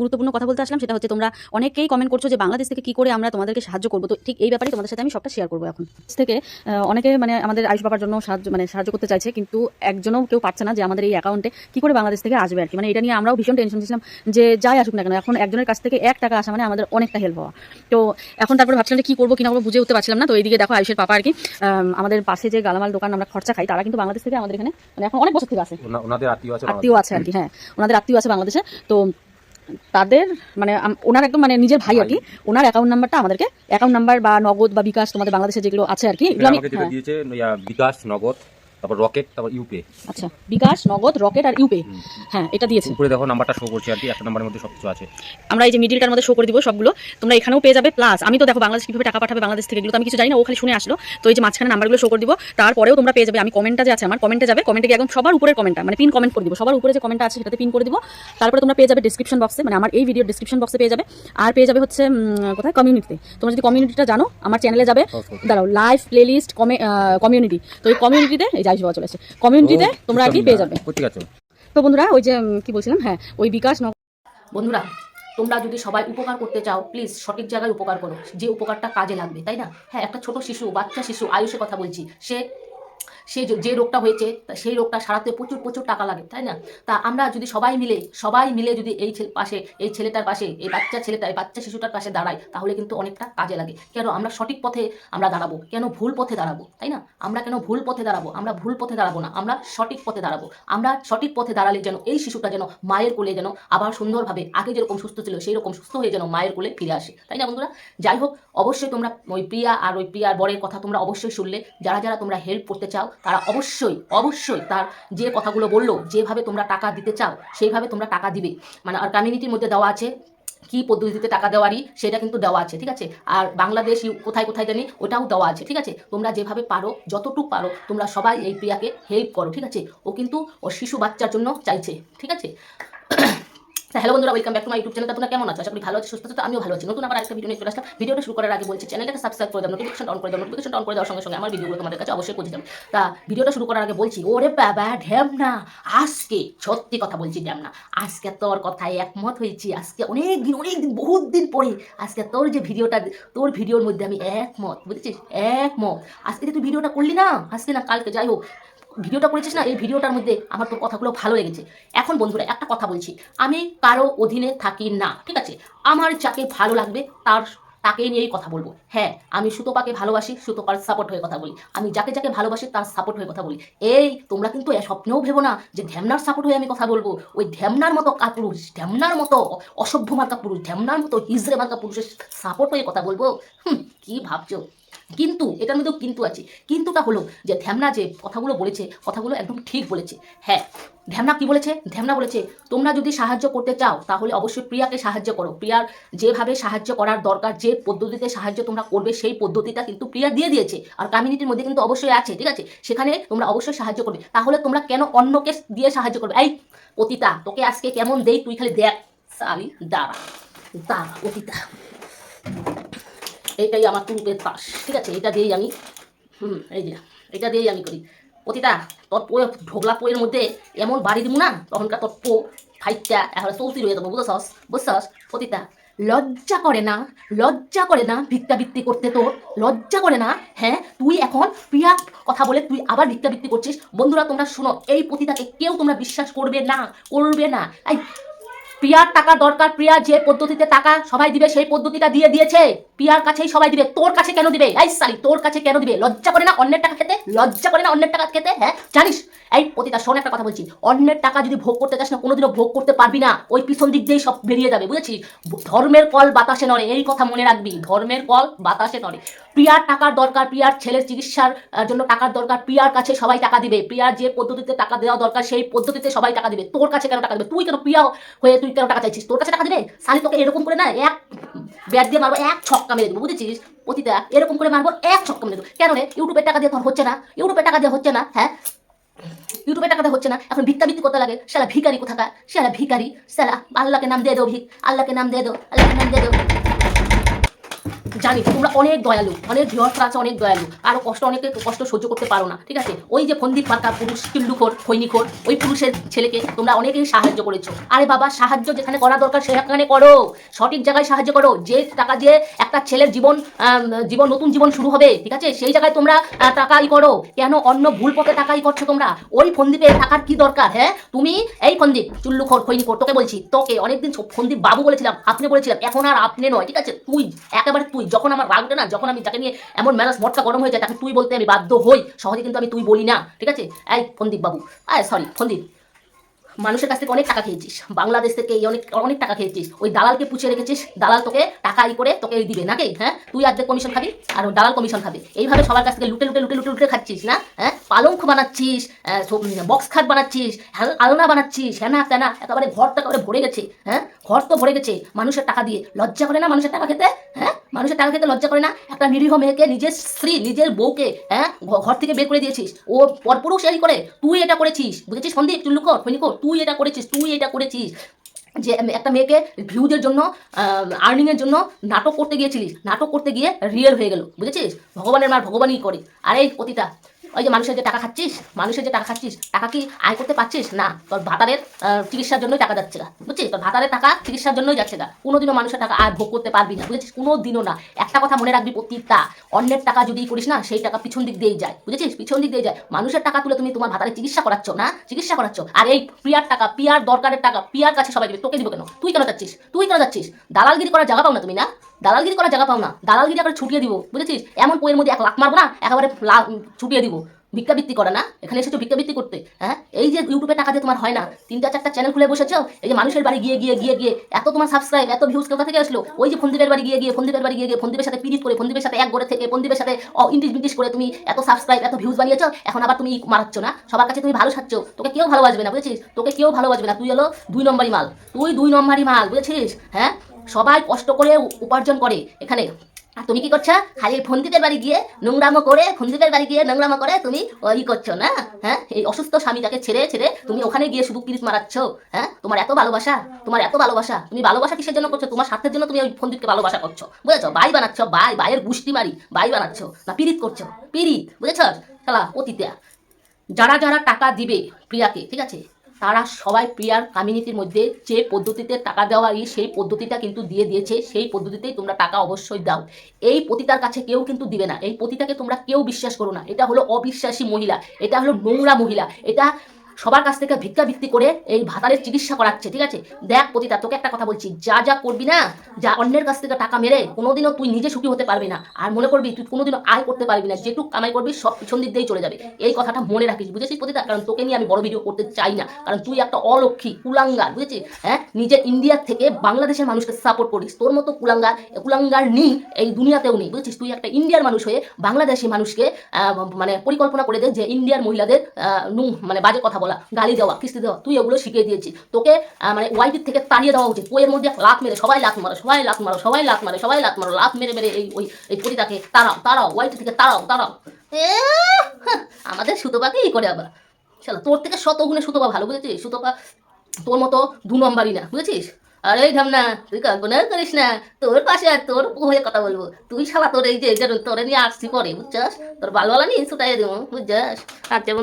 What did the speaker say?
গুরুত্বপূর্ণ কথা বলতে আসলাম সেটা হচ্ছে তোমরা অনেকেই কমেন্ট করছ যে বাংলাদেশ থেকে কি করে আমরা তোমাদেরকে সাহায্য করব। তো ঠিক এই ব্যাপারে তোমাদের সাথে আমি সবটা শেয়ার করব এখন। থেকে অনেকে মানে আমাদের আয়ুষ বাবার জন্য সাহায্য মানে সাহায্য করতে চাইছে কিন্তু একজনও কেউ পারছে না যে আমাদের এই অ্যাকাউন্টে কি করে বাংলাদেশ থেকে আসবে আর কি। মানে এটা নিয়ে আমরাও ভীষণ টেনশন ছিলাম যে যাই আসুক না কেন এখন একজনের কাছ থেকে এক টাকা আসা মানে আমাদের অনেকটা হেল্প হওয়া। তো এখন তারপরে ভাবছিলাম যে কি করব কিনা করব বুঝে উঠতে পারছিলাম না। তো এইদিকে দেখো আয়ুষের পাপা আর কি আম, আমাদের পাশে যে গালামাল দোকান আমরা খরচা খাই তারা কিন্তু বাংলাদেশ থেকে আমাদের এখানে মানে এখন অনেক বছর থেকে আছে। আত্মীয় আছে আর কি হ্যাঁ। ওনাদের আত্মীয় আছে বাংলাদেশে। তো তাদের মানে ওনার একদম মানে নিজের ভাই আর কি। ওনার অ্যাকাউন্ট নাম্বারটা আমাদেরকে অ্যাকাউন্ট নাম্বার বা নগদ বা বিকাশ তোমাদের বাংলাদেশে যেগুলো আছে আর কি এগুলো আমি আমাকে যেটা হ্যাঁ, বিকাশ নগদ। তারপর রকেট তারপর ইউপে আচ্ছা বিকাশ নগদ রকেট আর ইউপে হ্যাঁ এটা দিয়েছে। উপরে দেখো নাম্বারটা শো করছে আর কি একটা নাম্বারের মধ্যে সবকিছু আছে। আমরা এই যে মিডিলটার মধ্যে শো করে দিব সবগুলো তোমরা এখানেও পেয়ে যাবে প্লাস আমি তো দেখো বাংলাদেশ কীভাবে টাকা পাঠাবে বাংলাদেশ থেকে এগুলো আমি কিছু জানি না ও খালি শুনে আসলো। তো এই যে মাঝখানে নাম্বারগুলো শো করে দিব তারপরেও তোমরা পেয়ে যাবে আমি কমেন্টটা যে আছে আমার কমেন্টে যাবে কমেন্টে একদম সবার উপরের কমেন্টটা মানে পিন কমেন্ট করে দিব সবার উপরে যে কমেন্টটা আছে সেটাতে পিন করে দিব। তারপরে তোমরা পেয়ে যাবে ডিসক্রিপশন বক্সে মানে আমার এই ভিডিও ডিসক্রিপশন বক্সে পেয়ে যাবে। আর পেয়ে যাবে হচ্ছে কোথায়? কমিউনিটিতে তোমরা যদি কমিউনিটিটা জানো আমার চ্যানেলে যাবে। দাঁড়াও লাইভ প্লেলিস্ট কমিউনিটি তো এই কমিউনিটিতে এই যাই চলে আসে কমিউনিটিতে তোমরা আর কি পেয়ে যাবে। ঠিক আছে? তো বন্ধুরা ওই যে কি বলছিলাম? হ্যাঁ ওই বিকাশ নগর বন্ধুরা তোমরা যদি সবাই উপকার করতে চাও প্লিজ সঠিক জায়গায় উপকার করো। যে উপকারটা কাজে লাগবে তাই না? হ্যাঁ একটা ছোট শিশু বাচ্চা শিশু আয়ুষের কথা বলছি সে সে যে- রোগটা হয়েছে সেই রোগটা সারাতে প্রচুর প্রচুর টাকা লাগে, তাই না? তা আমরা যদি সবাই মিলে সবাই মিলে যদি এই পাশে, এই ছেলেটার পাশে, এই বাচ্চা ছেলেটা এই বাচ্চা শিশুটার পাশে দাঁড়াই, তাহলে কিন্তু অনেকটা কাজে লাগে। কেন আমরা সঠিক পথে আমরা দাঁড়াবো? কেন ভুল পথে দাঁড়াবো? তাই না? আমরা কেন ভুল পথে দাঁড়াবো? আমরা ভুল পথে দাঁড়াবো না। আমরা সঠিক পথে দাঁড়াবো। আমরা সঠিক পথে দাঁড়ালে যেন এই শিশুটা যেন মায়ের কোলে যেন আবার সুন্দরভাবে, আগে যেরকম সুস্থ ছিল সেই রকম সুস্থ হয়ে যেন মায়ের কোলে ফিরে আসে। তাই না বন্ধুরা? যাই হোক, অবশ্যই তোমরা ওই প্রিয়া আর ওই প্রিয়ার বরের কথা তোমরা অবশ্যই শুনলে। যারা যারা তোমরা হেল্প করতে চাও তারা অবশ্যই অবশ্যই তার যে কথাগুলো বলল, যেভাবে তোমরা টাকা দিতে চাও, সেইভাবে তোমরা টাকা দিবে। মানে আর কমিউনিটির মধ্যে দেওয়া আছে, কি পদ্ধতিতে টাকা দেওয়ারই, সেটা কিন্তু দেওয়া আছে, ঠিক আছে? আর বাংলাদেশ কোথায় কোথায় জানি ওটাও দেওয়া আছে, ঠিক আছে? তোমরা যেভাবে পারো, যতটুকু পারো, তোমরা সবাই এই প্রিয়াকে হেল্প করো, ঠিক আছে? ও কিন্তু ও শিশু বাচ্চার জন্য চাইছে, ঠিক আছে? হ্যালো বন্ধুরা welcome back to my YouTube channel তোমরা কেমন আছো? আশা ভালো আছো, সুস্থ তো আমিও ভালো আছি। নতুন আবার একটা ভিডিও নিয়ে চলে আসলাম। ভিডিওটা শুরু করার আগে বলছি চ্যানেলটাকে সাবস্ক্রাইব করে দাও নোটিফিকেশন অন করে দাও নোটিফিকেশন অন করে দেওয়ার সঙ্গে সঙ্গে আমার ভিডিওগুলো তোমাদের কাছে অবশ্যই পৌঁছে যাবে। তা ভিডিওটা শুরু করার আগে বলছি, ওরে বাবা ঢ্যাম না আজকে সত্যি কথা বলছি ঢ্যাম না আজকে তোর কথায় একমত হয়েছি, আজকে অনেক দিন অনেক দিন বহুত দিন পরে আজকে তোর যে ভিডিওটা তোর ভিডিওর মধ্যে আমি একমত, বুঝেছিস? একমত। আজকে তুই ভিডিওটা করলি না, আজকে না, কালকে, যাই হোক ভিডিওটা করেছিস না? এই ভিডিওটার মধ্যে আমার তোর কথাগুলো ভালো লেগেছে। এখন বন্ধুরা, একটা কথা বলছি। আমি কারও অধীনে থাকি না, ঠিক আছে? আমার যাকে ভালো লাগবে, তার, তাকে নিয়েই কথা বলব। হ্যাঁ আমি সুতোপাকে ভালোবাসি, সুতোপার সাপোর্ট হয়ে কথা বলি। আমি যাকে যাকে ভালোবাসি, তার সাপোর্ট হয়ে কথা বলি। এই, তোমরা কিন্তু স্বপ্নেও ভেবো না যে ঢ্যামনার সাপোর্ট হয়ে আমি কথা বলব। ওই ঢ্যামনার মতো কাপুরুষ ঢ্যামনার মতো অসভ্য মার্কা পুরুষ ঢ্যামনার মতো হিজড়ে মার্কা পুরুষের সাপোর্ট হয়ে কথা বলব? হুম, কি ভাবছ? কিন্তু, এটার মধ্যেও কিন্তু আছে। কিন্তুটা হলো যে ধ্যামনা যে কথাগুলো বলেছে, কথাগুলো একদম ঠিক বলেছে। হ্যাঁ ধ্যামনা কি বলেছে? ধ্যামনা বলেছে, তোমরা যদি সাহায্য করতে চাও, তাহলে অবশ্যই প্রিয়াকে সাহায্য করো। প্রিয়ার যেভাবে সাহায্য করার দরকার, যে পদ্ধতিতে সাহায্য তোমরা করবে, সেই পদ্ধতিটা কিন্তু প্রিয়া দিয়ে দিয়েছে। আর কমিউনিটির মধ্যে কিন্তু অবশ্যই আছে, ঠিক আছে? সেখানে তোমরা অবশ্যই সাহায্য করবে। তাহলে তোমরা কেন অন্যকে দিয়ে সাহায্য করবে? এই, পতিতা, তোকে আজকে কেমন দেই তুই খালি দেখ। দাঁড়া দাঁড়া, পতিতা। এইটাই আমার তুরুপের তাস, ঠিক আছে? এটা দিয়েই আমি, হুম, এই যে এটা দিয়েই আমি করি। প্রতিটা তোর পোয়ে ঢোকলা পোয়ের মধ্যে এমন বাড়ি দিব না, তখনকার তোর পো, ফাইটটা এখন চৌতি রয়ে যাব, বুঝছস? বুঝছস? প্রতিটা, লজ্জা করে না, লজ্জা করে না ভিক্ষাবৃত্তি করতে তোর, লজ্জা করে না হ্যাঁ? তুই এখন প্রিয়া কথা বলে তুই আবার ভিক্ষাবৃত্তি করছিস। বন্ধুরা, তোমরা শোনো, এই পতিতাকে কেউ তোমরা বিশ্বাস করবে না করবে না। এই, প্রিয়ার টাকা দরকার, প্রিয়া যে পদ্ধতিতে টাকা সবাই দিবে, সেই পদ্ধতিটা দিয়ে দিয়েছে। প্রিয়ার কাছেই সবাই দিবে, তোর কাছে কেন দিবে? এই সালি তোর কাছে কেন দিবে? লজ্জা করে না অন্যের টাকা খেতে? লজ্জা করে না অন্যের টাকা খেতে? হ্যাঁ? জানিস? এই পতিতা, শোন একটা কথা বলছি। অন্যের টাকা যদি ভোগ করতে চাস না, কোনোদিনও ভোগ করতে পারবি না। ওই পিছন দিক দিয়েই সব বেরিয়ে যাবে, বুঝেছিস? ধর্মের কল বাতাসে নড়ে, এই কথা মনে রাখবি। ধর্মের কল বাতাসে নড়ে। প্রিয়ার টাকার দরকার প্রিয়ার ছেলের চিকিৎসার জন্য টাকার দরকার প্রিয়ার কাছে সবাই টাকা দিবে। প্রিয়ার যে পদ্ধতিতে টাকা দেওয়া দরকার, সেই পদ্ধতিতে সবাই টাকা দিবে। তোর কাছে কেন টাকা দিবে? তুই কেন প্রিয়া হয়ে তুই কেন টাকা চাইছিস? তোর কাছে টাকা দিবে? সালি তোকে এরকম করে না, এক ব্যাট দিয়ে মারবো, এক ছক্কা মেরে দেবো, বুঝেছিস? অতিতা এরকম করে মারবো, এক ছক্কা মেরে দেবো। কেন রে ইউটিউবের টাকা দিয়ে তোর হচ্ছে না। ইউটিউবের টাকা দিয়ে হচ্ছে না হ্যাঁ? ইউটিউবে টাকা দিয়ে হচ্ছে না। এখন ভিক্ষা ভিত্তি করতে লাগে। সেলা ভিকারি কোথাকার? সেলা ভিকারি সেলা আল্লাহকে নাম দিয়ে দেবো ভিক আল্লাহকে নাম দিয়ে দেবো আল্লাহকে নাম দিয়ে দেও। জানি, তোমরা অনেক দয়ালু, অনেক ভিওয়ার্সরা আছে, অনেক দয়ালু। আরও কষ্ট, অনেকে কষ্ট সহ্য করতে পারো না, ঠিক আছে? ওই যে ফন্দীপ মার্কা, পুরুষ কিল্লুখোর খৈনিখোর ওই পুরুষের ছেলেকে তোমরা অনেকেই সাহায্য করেছ। আরে বাবা, সাহায্য যেখানে করা দরকার সেখানে করো। সঠিক জায়গায় সাহায্য করো। যে টাকা দিয়ে একটা ছেলের জীবন জীবন, নতুন জীবন শুরু হবে, ঠিক আছে? সেই জায়গায় তোমরা টাকাই করো। কেন অন্য ভুল পথে টাকাই করছ তোমরা? ওই ফন্দীপে টাকার কি দরকার হ্যাঁ? তুমি এই ফন্দীপ চুল্লুখোর খৈনিখোর তোকে বলছি, তোকে অনেকদিন ফন্দীপ বাবু বলেছিলাম, আপনি বলেছিলাম, এখন আর আপনি নয়, ঠিক আছে? তুই, একেবারে তুই যখন আমার রাগ ওঠে না, যখন আমি যাকে নিয়ে এমন মেলাস মটকা গরম হয়ে যায়, তাকে তুই বলতে আমি বাধ্য হই, সহজে কিন্তু আমি তুই বলি না, ঠিক আছে? এই ফন্দীপ বাবু আয় সরি ফন্দীপ মানুষের কাছ থেকে অনেক টাকা খেয়েছিস, বাংলাদেশ থেকে অনেক অনেক টাকা খেয়েছিস, ওই দালালকে পুছিয়ে রেখেছিস, দালাল তোকে টাকা ই করে তোকে দিবে নাকি? হ্যাঁ? তুই আর্ধেক কমিশন খাবি, আর দালাল কমিশন খাবে, এইভাবে সবার কাছ থেকে লুটে লুটে লুটে লুটে লুটে খাচ্ছিস না? হ্যাঁ? পালঙ্ক বানাচ্ছিস বক্স খাট বানাচ্ছিস আলনা বানাচ্ছিস হ্যানা ত্যানা একেবারে ঘরটা একেবারে ভরে গেছে হ্যাঁ? ঘর তো ভরে গেছে, মানুষের টাকা দিয়ে। লজ্জা করে না মানুষের টাকা খেতে? হ্যাঁ? মানুষের টাকা খেতে লজ্জা করে না? একটা নিরীহ মেয়েকে নিজের স্ত্রী, নিজের বউকে হ্যাঁ ঘর থেকে বের করে দিয়েছিস। ও পরপুরুষ এই করে। তুই এটা করেছিস। বুঝেছিস সন্দীপ? চুল্লুকর খৈনিকর তুই এটা করেছিস, তুই এটা করেছিস। যে একটা মেয়েকে ভিউজের জন্য আর্নিংয়ের জন্য নাটক করতে গিয়েছিলিস। নাটক করতে গিয়ে রিয়েল হয়ে গেল। বুঝেছিস? ভগবানের মার ভগবানই করে। আর এই পতিতা ওই যে মানুষের যে টাকা খাচ্ছিস, মানুষের যে টাকা খাচ্ছিস, টাকা কি আয় করতে পারছিস? না, তোর ভাতারের চিকিৎসার জন্যই টাকা যাচ্ছে না বুঝছিস? তোর ভাতারের টাকা চিকিৎসার জন্যই যাচ্ছে গা। কোনোদিনও মানুষের টাকা আয় ভোগ করতে পারবি না, বুঝেছিস? কোনো দিনও না। একটা কথা মনে রাখবি প্রতিটা, অন্যের টাকা যদি করিস না, সেই টাকা পিছন দিক দিয়েই যায়, বুঝেছিস? পিছন দিক দিয়ে যায়। মানুষের টাকা তুলে তুমি তোমার ভাতারের চিকিৎসা করাচ্ছ, না? চিকিৎসা করাচ্ছ। আর এই পিয়ার টাকা পিয়ার দরকারের টাকা পিয়ার কাছে সবাই দেবে তোকে দিব কেন? তুই কেন যাচ্ছিস? তুই কেন যাচ্ছিস? দালালগিরি করার জায়গা পাও না তুমি, না? দালালগিরি করার জায়গা পাও না। দালালগিরি একবার ছুটিয়ে দিব, বুঝেছিস? এমন বইয়ের মধ্যে এক লাখ মারবো না, একেবারে ছুটিয়ে দিব। ভিক্ষাবৃত্তি করে না? এখানে এসেছ ভিক্ষাবৃত্তি করতে হ্যাঁ? এই যে ইউটিউবে টাকা দিয়ে তোমার হয় না তিনটা চারটা চ্যানেল খুলে বসেছো, এই যে মানুষের বাড়ি গিয়ে গিয়ে গিয়ে গিয়ে, এত তোমার সাবস্ক্রাইব এত ভিউজ কোথা থেকে আসলো? ওই যে ফন্দীপের বাড়ি গিয়ে গিয়ে, ফন্দীপের বাড়ি গিয়ে গিয়ে, ফন্দীপের সাথে পিরিত করে, ফন্দীপের সাথে এক গড়ে থেকে, ফন্দীপের সাথে ইন্ডিস বিন্ডিস করে তুমি এত সাবস্ক্রাইব এত ভিউজ বানিয়েছো, এখন আবার তুমি মারাচ্ছ না? সবার কাছে তুমি ভালো সাচ্ছ তোকে কেউ ভালোবাসবে না, বুঝেছিস? তোকে কেউ ভালোবাসবে না, তুই হলো দুই নম্বরই মাল, তুই দুই নম্বরই মাল, বুঝেছিস? হ্যাঁ? সবাই কষ্ট করে উপার্জন করে এখানে। আর তুমি কি করছ? খালি ফন্দিদের বাড়ি গিয়ে নোংরামো করে ফন্দিদের বাড়ি গিয়ে নোংরামো করে তুমি ওই করছ, না? হ্যাঁ? এই অসুস্থ স্বামীটাকে ছেড়ে ছেড়ে তুমি ওখানে গিয়ে শুধু পিরিত মারাচ্ছ হ্যাঁ? তোমার এত ভালোবাসা, তোমার এত ভালোবাসা। তুমি ভালোবাসা কিসের জন্য করছ? তোমার স্বার্থের জন্য তুমি ওই ফন্দিতকে ভালোবাসা করছ। বুঝেছ? বাই বানাচ্ছ, বাই, বাইয়ের গুষ্টি মারি, বাই বানাচ্ছ। না, পিরিত করছ, পিরিত, বুঝেছ? খেলা অতীতে। যারা যারা টাকা দিবে প্রিয়াকে, ঠিক আছে? তারা সবাই প্রিয়ার কমিউনিটির মধ্যে যে পদ্ধতিতে টাকা দেওয়ারই সেই পদ্ধতিটা কিন্তু দিয়ে দিয়েছে, সেই পদ্ধতিতেই তোমরা টাকা অবশ্যই দাও। এই পতিতার কাছে কেউ কিন্তু দিবে না। এই পতিতাকে তোমরা কেউ বিশ্বাস করো না। এটা হলো অবিশ্বাসী মহিলা। এটা হলো নোংরা মহিলা। এটা সবার কাছ থেকে ভিক্ষাবৃত্তি করে এই ভাতারের চিকিৎসা করাচ্ছে, ঠিক আছে? দেখ পতিতা, তোকে একটা কথা বলছি, যা যা করবি না, যা অন্যের কাছ থেকে টাকা মেরে কোনোদিনও তুই নিজে সুখী হতে পারবি না। আর মনে করবি, তুই কোনোদিনও আয় করতে পারবি না, যেটুকু কামাই করবি সব পিছন দিক দিয়েই চলে যাবে। এই কথাটা মনে রাখিস, বুঝেছিস পতিতা? কারণ তোকে নিয়ে আমি বড় ভিডিও করতে চাই না। কারণ তুই একটা অলক্ষী কুলাঙ্গার, বুঝেছিস? হ্যাঁ? নিজের ইন্ডিয়ার থেকে বাংলাদেশের মানুষকে সাপোর্ট করিস। তোর মতো কুলাঙ্গার কুলাঙ্গার নেই এই দুনিয়াতেও নেই, বুঝেছিস? তুই একটা ইন্ডিয়ার মানুষ হয়ে বাংলাদেশি মানুষকে মানে পরিকল্পনা করে দে যে ইন্ডিয়ার মহিলাদের মানে বাজে কথা বলা, গালি দেওয়া, কিস্তি দেওয়া, তুই এগুলো শিখিয়ে দিয়েছিস। তোকে মানে ওয়াইটির থেকে তাড়িয়ে দেওয়া উচিত। বইয়ের মধ্যে লাত মেরে, সবাই লাত মারো, সবাই লাত মারো, সবাই লাত মারো, সবাই লাত মারো লাত মেরে মেরে এই, ওই, এই পরিতাকে তাড়াও তাড়াও ওয়াইটি থেকে তাড়াও তাড়াও। আমাদের সুতোপাকে ই করে আবার? চলো তোর থেকে শত গুণে সুতোপা ভালো, বুঝেছিস? সুতোপা তোর মতো দু নম্বরই না, বুঝেছিস? আর এই ঢামনা তুই কল্পনা করিস না, তোর পাশে আর তোর হয়ে কথা বলব। তুই শালা তোর এই যে তোরে নিয়ে আসছি পরে, বুঝছাস? তোর ভালো নিয়ে ছুটাই দেবো, বুঝছাস? আর যেমন